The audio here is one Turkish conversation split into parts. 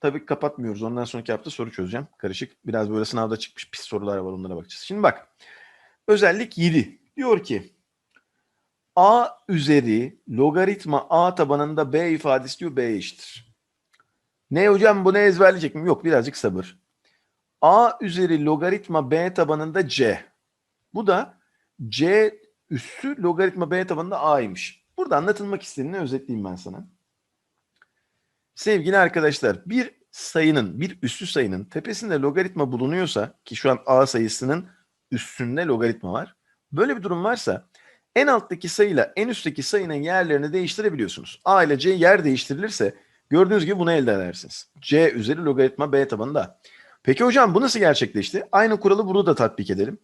tabii kapatmıyoruz. Ondan sonraki hafta soru çözeceğim. Karışık. Biraz böyle sınavda çıkmış pis sorular var onlara bakacağız. Şimdi bak. Özellik 7. Diyor ki a üzeri logaritma a tabanında b ifadesi diyor b eşittir. Ne hocam bunu ezberleyecek miyim? Yok birazcık sabır. a üzeri logaritma b tabanında c. Bu da c üssü logaritma b tabanında a'ymış. Burada anlatılmak istediğini özetleyeyim ben sana. Sevgili arkadaşlar bir sayının, bir üssü sayının tepesinde logaritma bulunuyorsa ki şu an a sayısının üstünde logaritma var. Böyle bir durum varsa en alttaki sayıyla en üstteki sayının yerlerini değiştirebiliyorsunuz. A ile C yer değiştirilirse gördüğünüz gibi bunu elde edersiniz. C üzeri logaritma B tabanında. Peki hocam bu nasıl gerçekleşti? Aynı kuralı burada da tatbik edelim.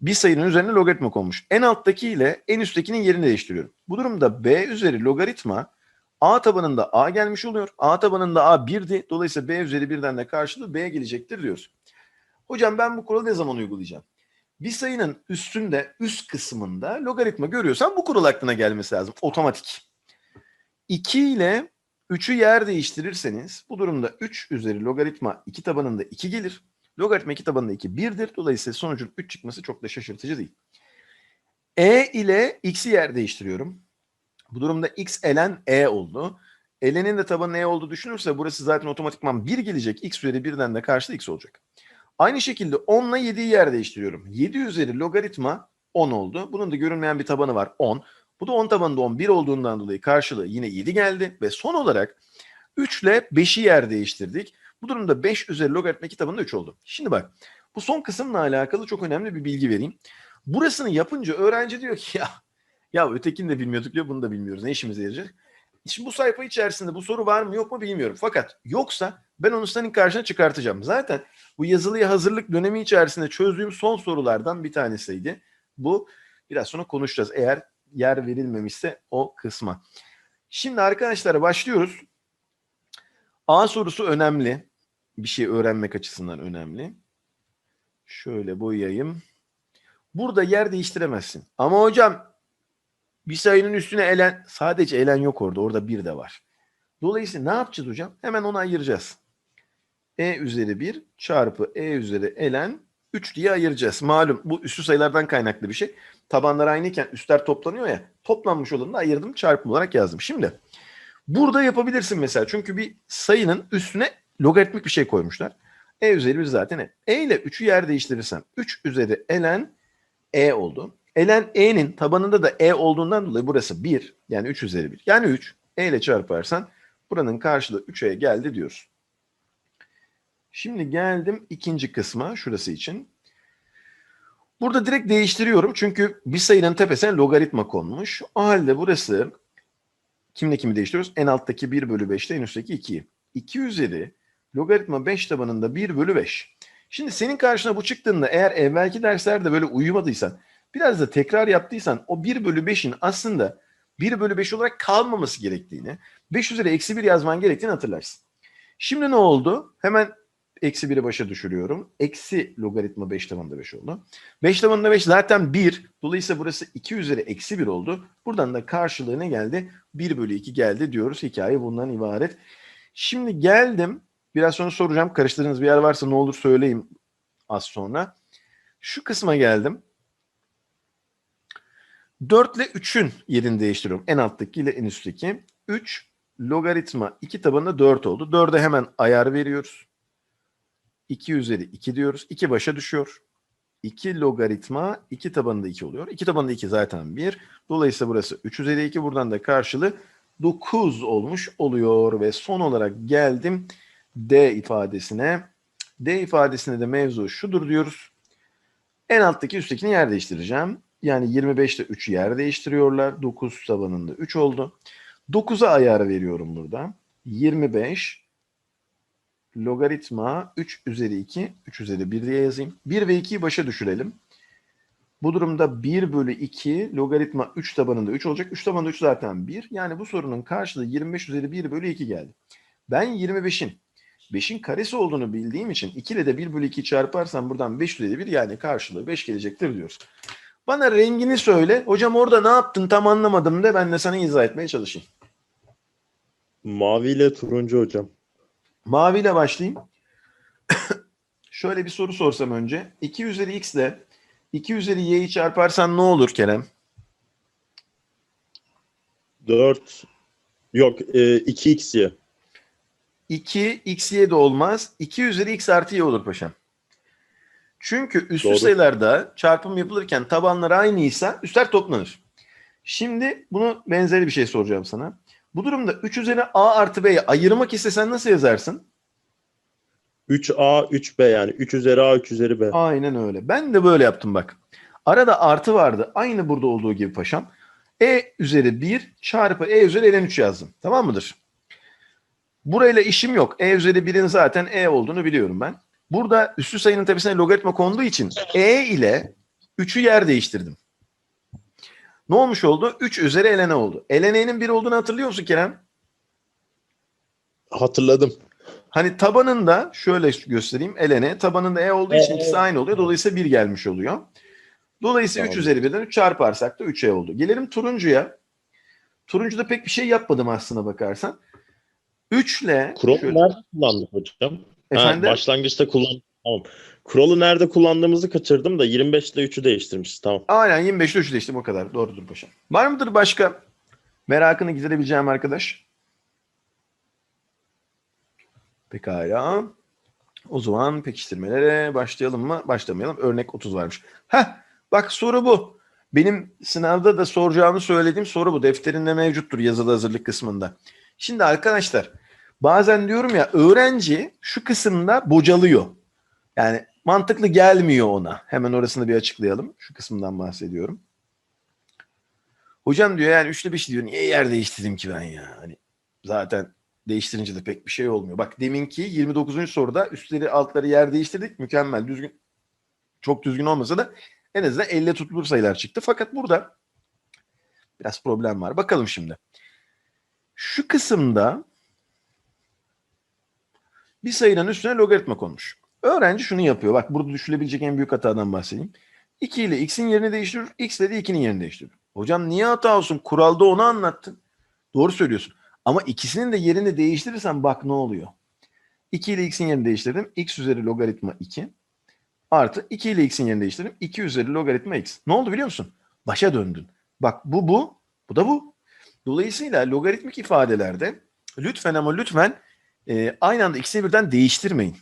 Bir sayının üzerine logaritma konmuş. En alttaki ile en üsttekinin yerini değiştiriyorum. Bu durumda B üzeri logaritma A tabanında A gelmiş oluyor. A tabanında A 1'di. Dolayısıyla B üzeri 1'den de karşılığı B gelecektir diyoruz. Hocam ben bu kuralı ne zaman uygulayacağım? Bir sayının üstünde, üst kısmında logaritma görüyorsan bu kural aklına gelmesi lazım. Otomatik. 2 ile 3'ü yer değiştirirseniz bu durumda 3 üzeri logaritma 2 tabanında 2 gelir. Logaritma 2 tabanında 2 1'dir. Dolayısıyla sonucun 3 çıkması çok da şaşırtıcı değil. E ile x'i yer değiştiriyorum. Bu durumda x elen e oldu. Elenin de tabanı e olduğu düşünürse burası zaten otomatikman 1 gelecek. x üzeri 1'den de karşılığı x olacak. Aynı şekilde 10 ile 7'yi yer değiştiriyorum. 7 üzeri logaritma 10 oldu. Bunun da görünmeyen bir tabanı var 10. Bu da 10 tabanında 11 olduğundan dolayı karşılığı yine 7 geldi. Ve son olarak 3 ile 5'i yer değiştirdik. Bu durumda 5 üzeri logaritma 2 tabanında 3 oldu. Şimdi bak bu son kısımla alakalı çok önemli bir bilgi vereyim. Burasını yapınca öğrenci diyor ki ya ya ötekini de bilmiyorduk diyor bunu da bilmiyoruz. Ne işimize yarayacak? Şimdi bu sayfa içerisinde bu soru var mı yok mu bilmiyorum. Fakat yoksa ben onu senin karşına çıkartacağım. Zaten bu yazılıya hazırlık dönemi içerisinde çözdüğüm son sorulardan bir tanesiydi. Bu biraz sonra konuşacağız eğer yer verilmemişse o kısma. Şimdi arkadaşlar başlıyoruz. A sorusu önemli. Bir şey öğrenmek açısından önemli. Şöyle boyayayım. Burada yer değiştiremezsin. Ama hocam bir sayının üstüne elen sadece elen yok orada. Orada bir de var. Dolayısıyla ne yapacağız hocam? Hemen onu ayıracağız. E üzeri 1 çarpı E üzeri elen 3 diye ayıracağız. Malum bu üstü sayılardan kaynaklı bir şey. Tabanlar aynıyken üstler toplanıyor ya. Toplanmış olanını ayırdım çarpım olarak yazdım. Şimdi burada yapabilirsin mesela. Çünkü bir sayının üstüne logaritmik bir şey koymuşlar. E üzeri 1 zaten E. E ile 3'ü yer değiştirirsem 3 üzeri elen E oldu. Elen E'nin tabanında da E olduğundan dolayı burası 1. Yani 3 üzeri 1. Yani 3. E ile çarparsan buranın karşılığı 3'e geldi diyoruz. Şimdi geldim ikinci kısma şurası için. Burada direkt değiştiriyorum çünkü bir sayının tepesine logaritma konmuş. O halde burası kimle kimi değiştiriyoruz? En alttaki 1 bölü 5'te en üstteki 2'yi. 2 üzeri logaritma 5 tabanında 1 bölü 5. Şimdi senin karşına bu çıktığında eğer evvelki derslerde böyle uyumadıysan biraz da tekrar yaptıysan o 1 bölü 5'in aslında 1 bölü 5 olarak kalmaması gerektiğini 5 üzeri eksi 1 yazman gerektiğini hatırlarsın. Şimdi ne oldu? Hemen eksi 1'i başa düşürüyorum. Eksi logaritma 5 tabanında 5 oldu. 5 tabanında 5 zaten 1. Dolayısıyla burası 2 üzeri eksi 1 oldu. Buradan da karşılığı ne geldi? 1 bölü 2 geldi diyoruz. Hikaye bundan ibaret. Şimdi geldim. Biraz sonra soracağım. Karıştırdığınız bir yer varsa ne olur söyleyeyim az sonra. Şu kısma geldim. 4 ile 3'ün yerini değiştiriyorum. En alttaki ile en üstteki. 3 logaritma 2 tabanında 4 oldu. 4'e hemen ayar veriyoruz. 2 üzeri 2 diyoruz. 2 başa düşüyor. 2 logaritma 2 tabanında 2 oluyor. 2 tabanında 2 zaten 1. Dolayısıyla burası 3 üzeri 2. Buradan da karşılığı 9 olmuş oluyor. Ve son olarak geldim D ifadesine. D ifadesine de mevzu şudur diyoruz. En alttaki üsttekini yer değiştireceğim. Yani 25 ile 3 yer değiştiriyorlar. 9 tabanında 3 oldu. 9'a ayar veriyorum burada. 25 logaritma 3 üzeri 2, 3 üzeri 1 diye yazayım. 1 ve 2'yi başa düşürelim. Bu durumda 1 bölü 2 logaritma 3 tabanında 3 olacak. 3 tabanında 3 zaten 1. Yani bu sorunun karşılığı 25 üzeri 1 bölü 2 geldi. Ben 25'in 5'in karesi olduğunu bildiğim için 2 ile de 1 bölü 2 çarparsam buradan 5 üzeri 1 yani karşılığı 5 gelecektir diyoruz. Bana rengini söyle. Hocam orada ne yaptın tam anlamadım de ben de sana izah etmeye çalışayım. Mavi ile turuncu hocam. Maviyle başlayayım. Şöyle bir soru sorsam önce. 2 üzeri x ile 2 üzeri y'yi çarparsan ne olur Kerem? 4 yok e, 2x'ye. 2 x y de olmaz. 2 üzeri x artı y olur paşam. Çünkü üslü Doğru. sayılarda çarpım yapılırken tabanlar aynıysa üstler toplanır. Şimdi bunu benzeri bir şey soracağım sana. Bu durumda 3 üzeri a artı b'yi ayırmak istesen nasıl yazarsın? 3a 3b yani 3 üzeri a 3 üzeri b. Aynen öyle. Ben de böyle yaptım bak. Arada artı vardı. Aynı burada olduğu gibi paşam. E üzeri 1 çarpı E üzeri ln 3 yazdım. Tamam mıdır? Burayla işim yok. E üzeri 1'in zaten E olduğunu biliyorum ben. Burada üstü sayının tepesine logaritma konduğu için E ile 3'ü yer değiştirdim. Ne olmuş oldu? 3 üzeri ln oldu. ln'nin 1 olduğunu hatırlıyor musun Kerem? Hatırladım. Hani tabanında şöyle göstereyim ln tabanında e olduğu için ikisi aynı oluyor. Dolayısıyla 1 gelmiş oluyor. Dolayısıyla Tamam. 3 üzeri 1'den 3 çarparsak da 3e oldu. Gelelim turuncuya. Turuncuda pek bir şey yapmadım aslına bakarsan. 3 ile şöyle- nerede kullandık hocam? Efendim Ha, başlangıçta kullan. Tamam. Kuralı nerede kullandığımızı kaçırdım da 25 ile 3'ü değiştirmişiz. Tamam. aynen 25'te 3'ü değiştim o kadar. Doğrudur paşam. Var mıdır başka merakını giderebileceğim arkadaş? Pekala. O zaman pekiştirmelere başlayalım mı? Başlamayalım. Örnek 30 varmış. Heh, bak soru bu. Benim sınavda da soracağını söylediğim soru bu. Defterinde mevcuttur yazılı hazırlık kısmında. Şimdi arkadaşlar bazen diyorum ya öğrenci şu kısımda bocalıyor. Yani mantıklı gelmiyor ona. Hemen orasını bir açıklayalım. Şu kısımdan bahsediyorum. Hocam diyor yani üçlü beş diyor. Niye yer değiştirdim ki ben ya? Hani zaten değiştirince de pek bir şey olmuyor. Bak deminki 29. soruda üstleri altları yer değiştirdik. Mükemmel düzgün. Çok düzgün olmasa da en azından elle tutulur sayılar çıktı. Fakat burada biraz problem var. Bakalım şimdi. Şu kısımda bir sayının üstüne logaritma konmuş. Öğrenci şunu yapıyor. Bak burada düşülebilecek en büyük hatadan bahsedeyim. 2 ile x'in yerini değiştirir. X ile de 2'nin yerini değiştirir. Hocam niye hata olsun? Kuralda onu anlattın. Doğru söylüyorsun. Ama ikisinin de yerini değiştirirsen bak ne oluyor. 2 ile x'in yerini değiştirdim. x üzeri logaritma 2 artı 2 ile x'in yerini değiştirdim. 2 üzeri logaritma x. Ne oldu biliyor musun? Başa döndün. Bak bu bu. Bu da bu. Dolayısıyla logaritmik ifadelerde lütfen ama lütfen e, aynı anda ikisini birden değiştirmeyin.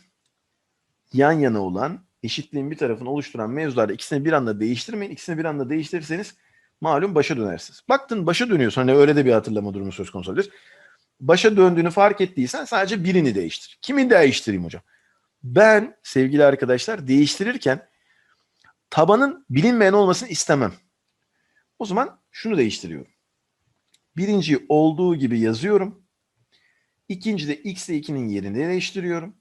Yan yana olan eşitliğin bir tarafını oluşturan mevzularda ikisini bir anda değiştirmeyin. İkisini bir anda değiştirirseniz malum başa dönersiniz. Baktın başa dönüyorsun. Hani öyle de bir hatırlama durumu söz konusu olabilir. Başa döndüğünü fark ettiysen sadece birini değiştir. Kimi değiştireyim hocam? Ben sevgili arkadaşlar değiştirirken tabanın bilinmeyen olmasını istemem. O zaman şunu değiştiriyorum. Birinciyi olduğu gibi yazıyorum. İkincide x ile 2'nin yerini değiştiriyorum.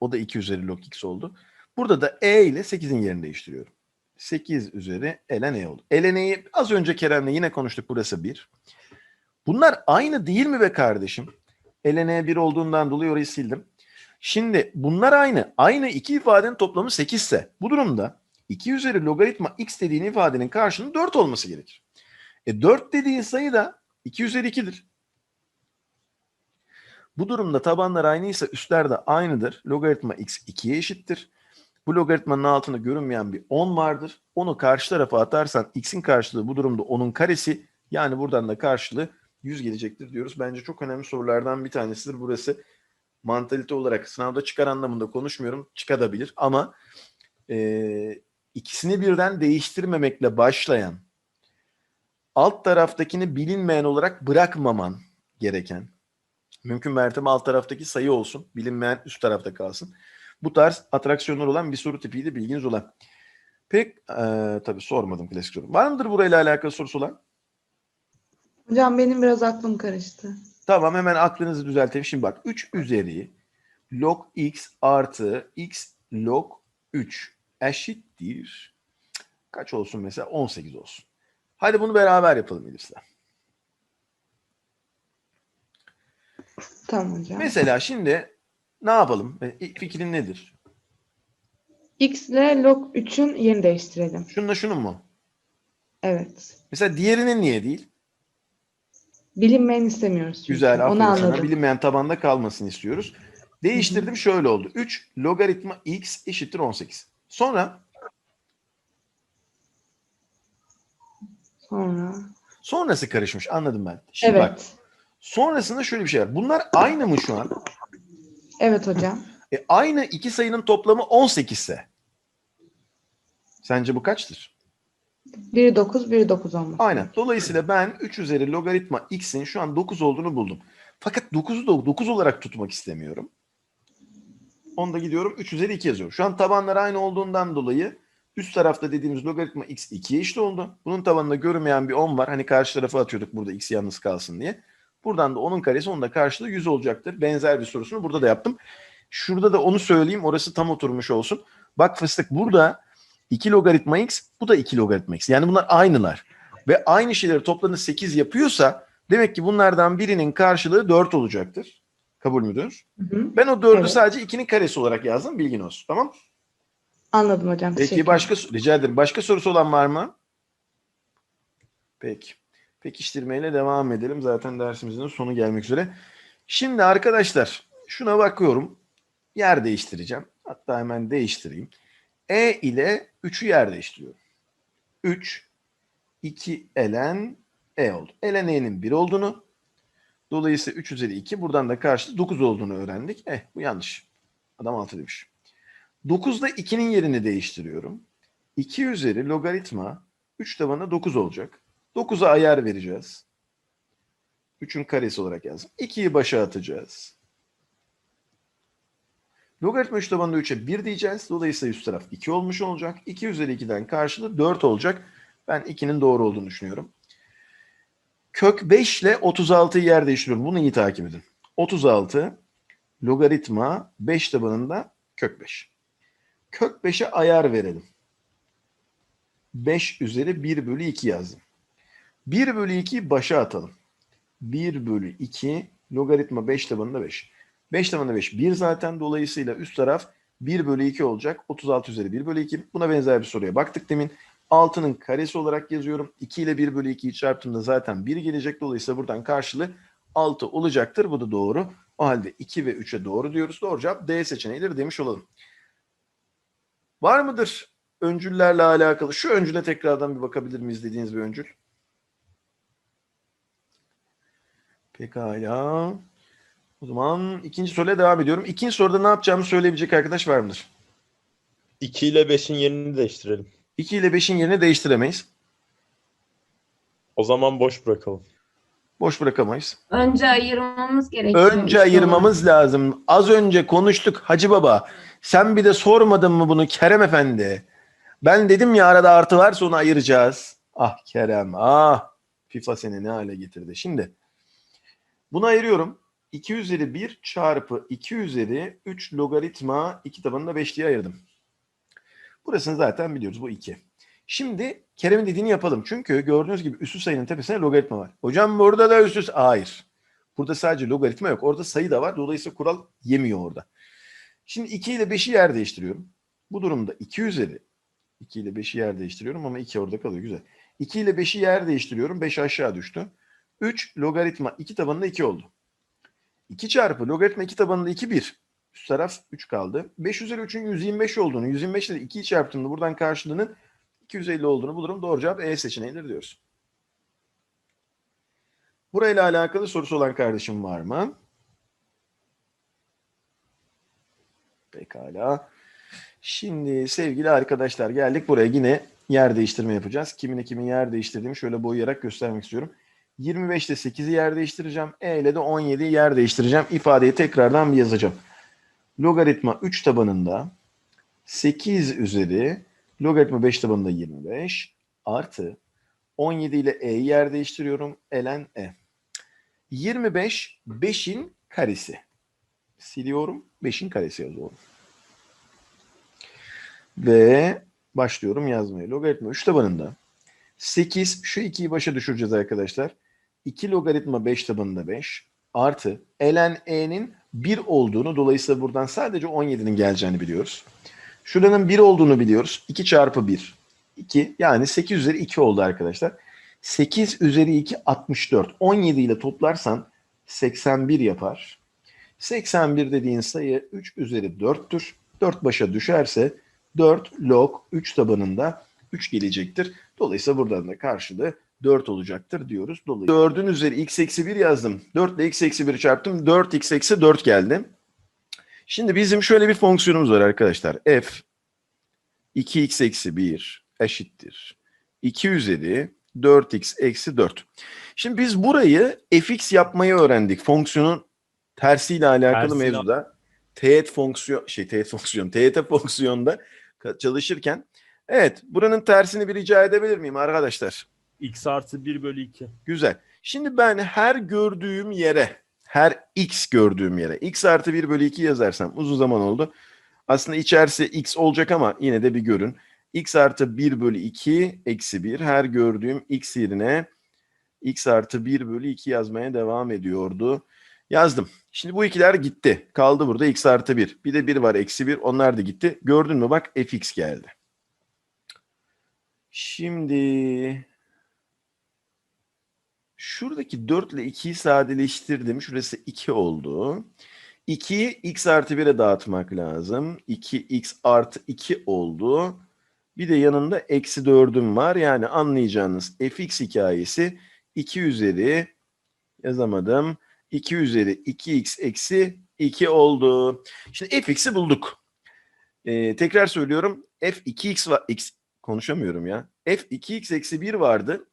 O da 2 üzeri log x oldu. Burada da e ile 8'in yerini değiştiriyorum. 8 üzeri ln e oldu. ln e'yi az önce Kerem'le yine konuştuk. Burası 1. Bunlar aynı değil mi be kardeşim? ln e 1 olduğundan dolayı orayı sildim. Şimdi bunlar aynı. Aynı iki ifadenin toplamı 8 ise bu durumda 2 üzeri logaritma x dediğin ifadenin karşılığının 4 olması gerekir. E 4 dediğin sayı da 2 üzeri 2'dir. Bu durumda tabanlar aynıysa üstler de aynıdır. Logaritma x 2'ye eşittir. Bu logaritmanın altında görünmeyen bir 10 vardır. Onu karşı tarafa atarsan x'in karşılığı bu durumda 10'un karesi. Yani buradan da karşılığı 100 gelecektir diyoruz. Bence çok önemli sorulardan bir tanesidir burası. Mantalite olarak sınavda çıkar anlamında konuşmuyorum. Çıkabilir ama e, ikisini birden değiştirmemekle başlayan alt taraftakini bilinmeyen olarak bırakmaman gereken mümkün mertebe alt taraftaki sayı olsun. Bilinmeyen üst tarafta kalsın. Bu tarz atraksiyonlar olan bir soru tipiydi bilginiz olan. Pek e, tabii sormadım klasik soru. Var mıdır burayla alakalı sorusu olan? Hocam benim biraz aklım karıştı. Tamam hemen aklınızı düzelteyim. Şimdi bak 3 üzeri log x artı x log 3 eşittir. Kaç olsun mesela? 18 olsun. Hadi bunu beraber yapalım İdris'le. Tamam hocam. Mesela şimdi ne yapalım? E, fikrin nedir? X ile log 3'ün yerini değiştirelim. Şununla şunun mu? Evet. Mesela diğerinin niye değil? Bilinmeyen istemiyoruz çünkü. Güzel, Onu aferin sana. anladım. Bilinmeyen tabanda kalmasını istiyoruz. Değiştirdim şöyle oldu. 3 logaritma x eşittir 18. Sonra Sonra. sonrası karışmış anladım ben. Şimdi bak Evet. Sonrasında şöyle bir şey var. Bunlar aynı mı şu an? Evet hocam. E, aynı iki sayının toplamı 18 ise. Sence bu kaçtır? Biri 9, biri 9 olması. Aynen. Dolayısıyla ben 3 üzeri logaritma x'in şu an 9 olduğunu buldum. Fakat 9'u da 9 olarak tutmak istemiyorum. Onda gidiyorum 3 üzeri 2 yazıyorum. Şu an tabanlar aynı olduğundan dolayı üst tarafta dediğimiz logaritma x 2'ye eşit oldu. Bunun tabanında görünmeyen bir 10 var. Hani karşı tarafa atıyorduk burada x yalnız kalsın diye. Buradan da onun karesi onun da karşılığı 100 olacaktır. Benzer bir sorusunu burada da yaptım. Şurada da onu söyleyeyim. Orası tam oturmuş olsun. Bak fıstık burada 2 logaritma x bu da 2 logaritma x. Yani bunlar aynılar. Ve aynı şeyleri toplamda 8 yapıyorsa demek ki bunlardan birinin karşılığı 4 olacaktır. Kabul müdür? Hı hı. Ben o 4'ü Evet. sadece 2'nin karesi olarak yazdım. Bilgin olsun. Tamam? Anladım hocam. Peki başka rica ederim. Başka sorusu olan var mı? Peki. Pekiştirmeyle devam edelim. Zaten dersimizin sonu gelmek üzere. Şimdi arkadaşlar şuna bakıyorum. Yer değiştireceğim. Hatta hemen değiştireyim. E ile 3'ü yer değiştiriyorum. 3, 2 elen E oldu. Elen E'nin 1 olduğunu. Dolayısıyla 3 üzeri 2. Buradan da karşılığı 9 olduğunu öğrendik. Eh bu yanlış. Adam 6 demiş. 9'da 2'nin yerini değiştiriyorum. 2 üzeri logaritma 3 tabanına 9 olacak. 9'a ayar vereceğiz. 3'ün karesi olarak yazdım. 2'yi başa atacağız. Logaritma 3 tabanında 3'e 1 diyeceğiz. Dolayısıyla üst taraf 2 olmuş olacak. 2 üzeri 2'den karşılığı 4 olacak. Ben 2'nin doğru olduğunu düşünüyorum. Kök 5 ile 36'yı yer değiştiriyorum. Bunu iyi takip edin. 36 logaritma 5 tabanında kök 5. Kök 5'e ayar verelim. 5 üzeri 1 bölü 2 yazdım. 1 bölü 2'yi başa atalım. 1 bölü 2 logaritma 5 tabanında 5. 5 tabanında 5 1 zaten dolayısıyla üst taraf 1 bölü 2 olacak. 36 üzeri 1 bölü 2. Buna benzer bir soruya baktık demin. 6'nın karesi olarak yazıyorum. 2 ile 1 bölü 2'yi çarptığımda zaten 1 gelecek. Dolayısıyla buradan karşılığı 6 olacaktır. Bu da doğru. O halde 2 ve 3'e doğru diyoruz. Doğru cevap D seçeneğidir demiş olalım. Var mıdır öncüllerle alakalı? Şu öncüle tekrardan bir bakabilir miyiz dediğiniz bir öncül? Pekala. O zaman ikinci soruyla devam ediyorum. İkinci soruda ne yapacağımı söyleyebilecek arkadaş var mıdır? 2 ile 5'in yerini değiştirelim. 2 ile 5'in yerini değiştiremeyiz. O zaman boş bırakalım. Boş bırakamayız. Önce ayırmamız gerekiyor. Önce ayırmamız lazım. Az önce konuştuk Hacı Baba. Sen bir de sormadın mı bunu Kerem Efendi? Ben dedim ya arada artı varsa onu ayıracağız. Ah Kerem ah. FIFA seni ne hale getirdi. Şimdi bunu ayırıyorum. 2 üzeri 1 çarpı 2 üzeri 3 logaritma 2 tabanında 5 diye ayırdım. Burasını zaten biliyoruz bu 2. Şimdi Kerem'in dediğini yapalım. Çünkü gördüğünüz gibi üssü sayının tepesine logaritma var. Hocam burada da üssü Hayır. Burada sadece logaritma yok. Orada sayı da var. Dolayısıyla kural yemiyor orada. Şimdi 2 ile 5'i yer değiştiriyorum. Bu durumda 2 üzeri 2 ile 5'i yer değiştiriyorum ama 2 orada kalıyor. Güzel. 2 ile 5'i yer değiştiriyorum. 5 aşağı düştü. 3 logaritma 2 tabanında 2 oldu. 2 çarpı logaritma 2 tabanında 2 1. Üst taraf 3 kaldı. 5 üzeri 3'ün 125 olduğunu, 125 ile 2'yi çarptığımda buradan karşılığının 250 olduğunu bulurum. Doğru cevap E seçeneğidir diyoruz. Burayla alakalı sorusu olan kardeşim var mı? Pekala. Şimdi sevgili arkadaşlar geldik buraya yine yer değiştirme yapacağız. Kimin kimin yer değiştirdiğimi şöyle boyayarak göstermek istiyorum. 25 ile 8'i yer değiştireceğim. E ile de 17'yi yer değiştireceğim. İfadeyi tekrardan bir yazacağım. Logaritma 3 tabanında 8 üzeri logaritma 5 tabanında 25 artı 17 ile E'yi yer değiştiriyorum. Elen E. 25 5'in karesi. Siliyorum. 5'in karesi yazıyorum. Ve başlıyorum yazmaya. Logaritma 3 tabanında 8 şu 2'yi başa düşüreceğiz arkadaşlar. 2 logaritma 5 tabanında 5 artı ln e'nin 1 olduğunu dolayısıyla buradan sadece 17'nin geleceğini biliyoruz. Şuranın 1 olduğunu biliyoruz. 2 çarpı 1 2 yani 8 üzeri 2 oldu arkadaşlar. 8 üzeri 2 64. 17 ile toplarsan 81 yapar. 81 dediğin sayı 3 üzeri 4'tür. 4 başa düşerse 4 log 3 tabanında 3 gelecektir. Dolayısıyla buradan da karşılığı 4 olacaktır diyoruz. Dolayısıyla 4'ün üzeri x eksi 1 yazdım. 4 ile x eksi 1'i çarptım. 4x eksi 4 geldi. Şimdi bizim şöyle bir fonksiyonumuz var arkadaşlar. f 2x eksi 1 eşittir. 2 üzeri 4x eksi 4. Şimdi biz burayı fx yapmayı öğrendik. Fonksiyonun tersiyle alakalı Tersiyle- mevzuda. Teğet fonksiyon, şey teğet fonksiyon, TYT fonksiyonda çalışırken. Evet, buranın tersini bir rica edebilir miyim arkadaşlar? X artı 1 bölü 2. Güzel. Şimdi ben her gördüğüm yere, her x gördüğüm yere x artı 1 bölü 2 yazarsam uzun zaman oldu. Aslında içerisi x olacak ama yine de bir görün. x artı 1 bölü 2 eksi 1 her gördüğüm x yerine x artı 1 bölü 2 yazmaya devam ediyordu. Yazdım. Şimdi bu ikiler gitti. Kaldı burada x artı 1. Bir de 1 var eksi 1. Onlar da gitti. Gördün mü bak fx geldi. Şimdi Şuradaki 4 ile 2'yi sadeleştirdim. Şurası 2 oldu. 2'yi x artı 1'e dağıtmak lazım. 2x artı 2 oldu. Bir de yanında eksi 4'üm var. Yani anlayacağınız fx hikayesi 2 üzeri yazamadım. 2 üzeri 2x eksi 2 oldu. Şimdi fx'i bulduk. Ee, tekrar söylüyorum. f 2x var. X, konuşamıyorum ya. f 2x eksi 1 vardı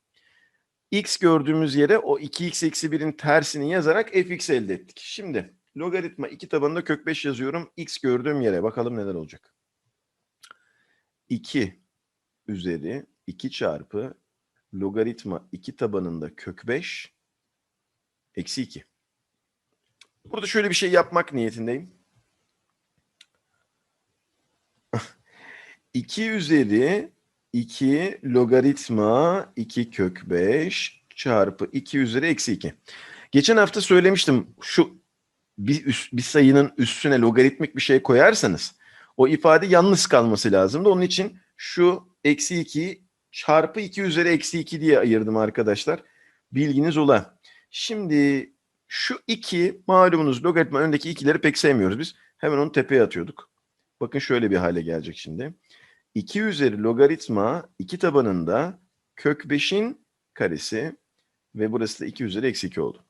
x gördüğümüz yere o 2x eksi 1'in tersini yazarak fx elde ettik. Şimdi logaritma 2 tabanında kök 5 yazıyorum. x gördüğüm yere bakalım neler olacak. 2 üzeri 2 çarpı logaritma 2 tabanında kök 5 eksi 2. Burada şöyle bir şey yapmak niyetindeyim. 2 üzeri 2 logaritma 2 kök 5 çarpı 2 üzeri eksi 2. Geçen hafta söylemiştim şu bir, üst- bir sayının üstüne logaritmik bir şey koyarsanız o ifade yalnız kalması lazımdı. Onun için şu eksi 2'yi çarpı 2 üzeri eksi 2 diye ayırdım arkadaşlar. Bilginiz ola. Şimdi şu 2 malumunuz logaritma öndeki ikileri pek sevmiyoruz biz. Hemen onu tepeye atıyorduk. Bakın şöyle bir hale gelecek şimdi. 2 üzeri logaritma 2 tabanında kök 5'in karesi ve burası da 2 üzeri eksi 2 oldu.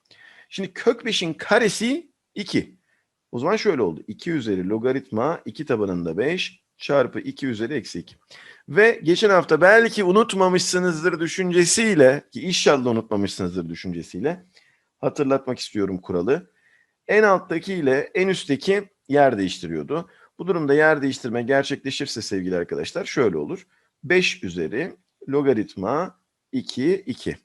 Şimdi kök 5'in karesi 2. O zaman şöyle oldu. 2 üzeri logaritma 2 tabanında 5 çarpı 2 üzeri eksi 2. Ve geçen hafta belki unutmamışsınızdır düşüncesiyle ki inşallah unutmamışsınızdır düşüncesiyle hatırlatmak istiyorum kuralı. En alttaki ile en üstteki yer değiştiriyordu. Bu durumda yer değiştirme gerçekleşirse sevgili arkadaşlar şöyle olur. 5 üzeri logaritma 2, 2.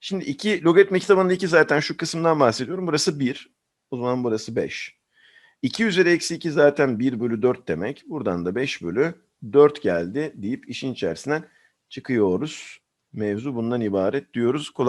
Şimdi 2 logaritma kitabında 2 zaten şu kısımdan bahsediyorum. Burası 1. O zaman burası 5. 2 üzeri eksi 2 zaten 1 bölü 4 demek. Buradan da 5 bölü 4 geldi deyip işin içerisinden çıkıyoruz. Mevzu bundan ibaret diyoruz. Kolay